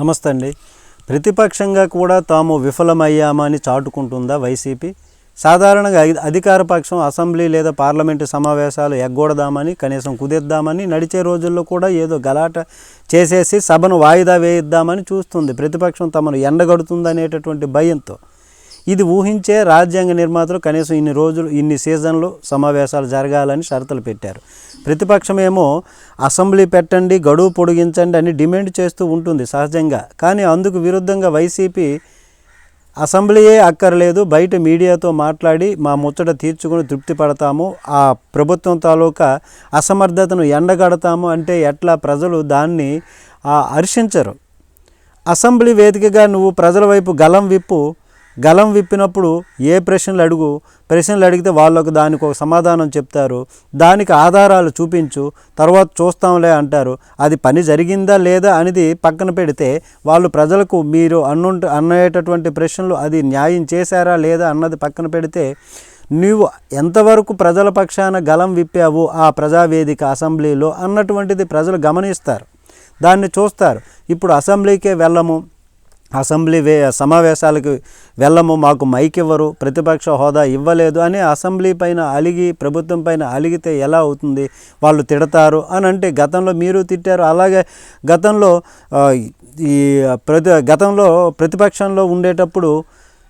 నమస్తే అండి. ప్రతిపక్షంగా కూడా తాము విఫలమయ్యామని చాటుకుంటుందా వైసీపీ? సాధారణంగా అధికార పక్షం అసెంబ్లీ లేదా పార్లమెంటు సమావేశాలు ఎగ్గొడదామని కనీసం కుదిద్దామని నడిచే రోజుల్లో కూడా ఏదో గలాట చేసేసి సభను వాయిదా వేయిద్దామని చూస్తుంది. ప్రతిపక్షం తమను ఎండగడుతుందనేటటువంటి భయంతో. ఇది ఊహించే రాజ్యాంగ నిర్మాతలు కనీసం ఇన్ని రోజులు ఇన్ని సీజన్లు సమావేశాలు జరగాలని షరతులు పెట్టారు. ప్రతిపక్షమేమో అసెంబ్లీ పెట్టండి గడువు పొడిగించండి అని డిమాండ్ చేస్తూ ఉంటుంది సహజంగా. కానీ అందుకు విరుద్ధంగా వైసీపీ అసెంబ్లీయే అక్కర్లేదు బయట మీడియాతో మాట్లాడి మా ముచ్చట తీర్చుకుని తృప్తి పడతాము ఆ ప్రభుత్వం తాలూకా అసమర్థతను ఎండగడతాము అంటే ఎట్లా ప్రజలు దాన్ని హర్షించరు అసెంబ్లీ వేదికగా నువ్వు ప్రజల వైపు గలం విప్పు గలం విప్పినప్పుడు ఏ ప్రశ్నలు అడుగు? ప్రశ్నలు అడిగితే వాళ్ళకు దానికి ఒక సమాధానం చెప్తారు. దానికి ఆధారాలు చూపించు. తర్వాత చూస్తాంలే అంటారు. అది పని జరిగిందా లేదా అనేది పక్కన పెడితే వాళ్ళు ప్రజలకు మీరు అన్ను అన్నయ్యేటటువంటి ప్రశ్నలు అది న్యాయం చేశారా లేదా అన్నది పక్కన పెడితే నువ్వు ఎంతవరకు ప్రజల పక్షాన గలం విప్పావు ఆ ప్రజావేదిక అసెంబ్లీలో అన్నటువంటిది ప్రజలు గమనిస్తారు. దాన్ని చూస్తారు. ఇప్పుడు అసెంబ్లీకే వెళ్ళము. అసెంబ్లీ వే సమావేశాలకు వెళ్ళము మాకు మైక్ ఇవ్వరు ప్రతిపక్ష హోదా ఇవ్వలేదు అని అసెంబ్లీ పైన అలిగి ప్రభుత్వం పైన అలిగితే ఎలా అవుతుంది? వాళ్ళు తిడతారు అని అంటే గతంలో మీరు తిట్టారు. అలాగే గతంలో ఈ ప్రతి గతంలో ప్రతిపక్షంలో ఉండేటప్పుడు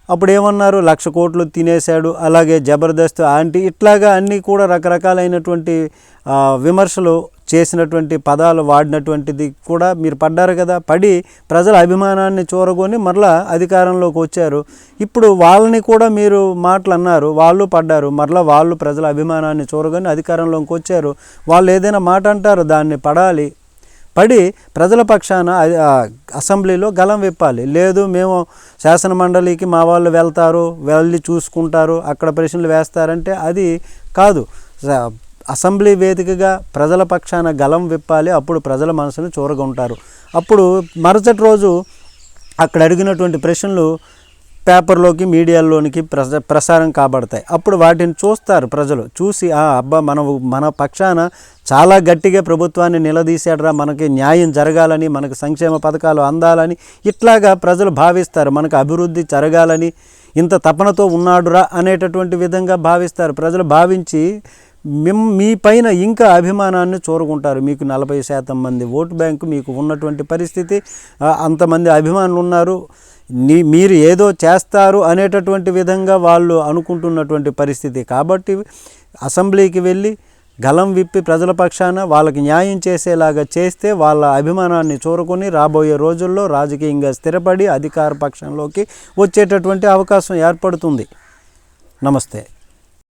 అప్పుడు ఏమన్నారు? లక్ష కోట్లు తినేశాడు అలాగే జబర్దస్త్ ఆంటీ ఇట్లాగా అన్నీ కూడా రకరకాలైనటువంటి విమర్శలు చేసినటువంటి పదాలు వాడినటువంటిది కూడా మీరు పడ్డారు కదా పడి ప్రజల అభిమానాన్ని చూరగొని మరలా అధికారంలోకి వచ్చారు. ఇప్పుడు వాళ్ళని కూడా మీరు మాటలు అన్నారు వాళ్ళు పడ్డారు మరలా వాళ్ళు ప్రజల అభిమానాన్ని చూరగొని అధికారంలోకి వచ్చారు. వాళ్ళు ఏదైనా మాట అంటారు దాన్ని పడాలి. పడి ప్రజల పక్షాన అసెంబ్లీలో గలం విప్పాలి. లేదు మేము శాసన మండలికి మా వాళ్ళు వెళ్తారు వెళ్ళి చూసుకుంటారు అక్కడ ప్రశ్నలు వేస్తారంటే అది కాదు. అసెంబ్లీ వేదికగా ప్రజల పక్షాన గలం విప్పాలి అప్పుడు ప్రజల మనసును చూరగొంటారు అప్పుడు మరుసటి రోజు అక్కడ అడిగినటువంటి ప్రశ్నలు పేపర్లోకి మీడియాలోనికి ప్రస ప్రసారం కాబడతాయి. అప్పుడు వాటిని చూస్తారు ప్రజలు. చూసి ఆ అబ్బా మన మన పక్షాన చాలా గట్టిగా ప్రభుత్వాన్ని నిలదీశాడురా మనకి న్యాయం జరగాలని మనకు సంక్షేమ పథకాలు అందాలని ఇట్లాగా ప్రజలు భావిస్తారు. మనకు అభివృద్ధి జరగాలని ఇంత తపనతో ఉన్నాడురా అనేటటువంటి విధంగా భావిస్తారు. ప్రజలు భావించి మిమ్ మీ పైన ఇంకా అభిమానాన్ని చూరుకుంటారు మీకు నలభై శాతం మంది ఓటు బ్యాంకు మీకు ఉన్నటువంటి పరిస్థితి అంతమంది అభిమానులు ఉన్నారు. నీ మీరు ఏదో చేస్తారు అనేటటువంటి విధంగా వాళ్ళు అనుకుంటున్నటువంటి పరిస్థితి. కాబట్టి అసెంబ్లీకి వెళ్ళి గలం విప్పి ప్రజల పక్షాన వాళ్ళకి న్యాయం చేసేలాగా చేస్తే వాళ్ళ అభిమానాన్ని చూరుకొని రాబోయే రోజుల్లో రాజకీయంగా స్థిరపడి అధికార పక్షంలోకి వచ్చేటటువంటి అవకాశం ఏర్పడుతుంది. నమస్తే.